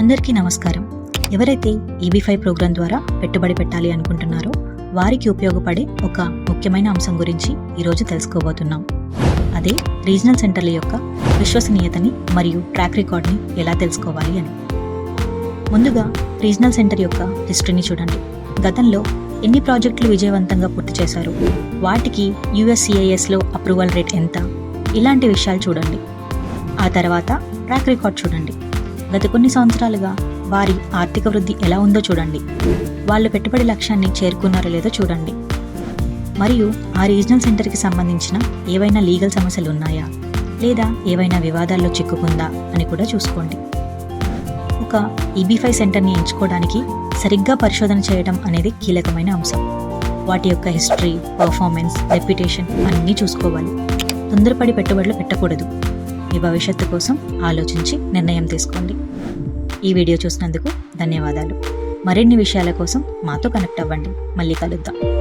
అందరికీ నమస్కారం. ఎవరైతే ఈబీ ఫైవ్ ప్రోగ్రాం ద్వారా పెట్టుబడి పెట్టాలి అనుకుంటున్నారో వారికి ఉపయోగపడే ఒక ముఖ్యమైన అంశం గురించి ఈరోజు తెలుసుకోబోతున్నాం. అదే రీజనల్ సెంటర్ల యొక్క విశ్వసనీయతని మరియు ట్రాక్ రికార్డ్ని ఎలా తెలుసుకోవాలి అని. ముందుగా రీజనల్ సెంటర్ యొక్క హిస్టరీని చూడండి. గతంలో ఎన్ని ప్రాజెక్టులు విజయవంతంగా పూర్తి చేశారు? వాటికి యుఎస్సిఐఎస్లో అప్రూవల్ రేట్ ఎంత? ఇలాంటి విషయాలు చూడండి. ఆ తర్వాత ట్రాక్ రికార్డ్ చూడండి. గత కొన్ని సంవత్సరాలుగా వారి ఆర్థిక వృద్ధి ఎలా ఉందో చూడండి. వాళ్ళు పెట్టుబడి లక్ష్యాన్ని చేరుకున్నారో లేదో చూడండి. మరియు ఆ రీజనల్ సెంటర్కి సంబంధించిన ఏవైనా లీగల్ సమస్యలు ఉన్నాయా? లేదా ఏవైనా వివాదాల్లో చిక్కుకుందా? అని కూడా చూసుకోండి. ఒక ఈబీ సెంటర్ని ఎంచుకోవడానికి సరిగ్గా పరిశోధన చేయడం అనేది కీలకమైన అంశం. వాటి యొక్క హిస్టరీ పర్ఫార్మెన్స్ రెప్యుటేషన్ అన్నీ చూసుకోవాలి. తొందరపడి పెట్టుబడులు పెట్టకూడదు. మీ భవిష్యత్తు కోసం ఆలోచించి నిర్ణయం తీసుకోండి. ఈ వీడియో చూసినందుకు ధన్యవాదాలు. మరిన్ని విషయాల కోసం మాతో కనెక్ట్ అవ్వండి. మళ్ళీ కలుద్దాం.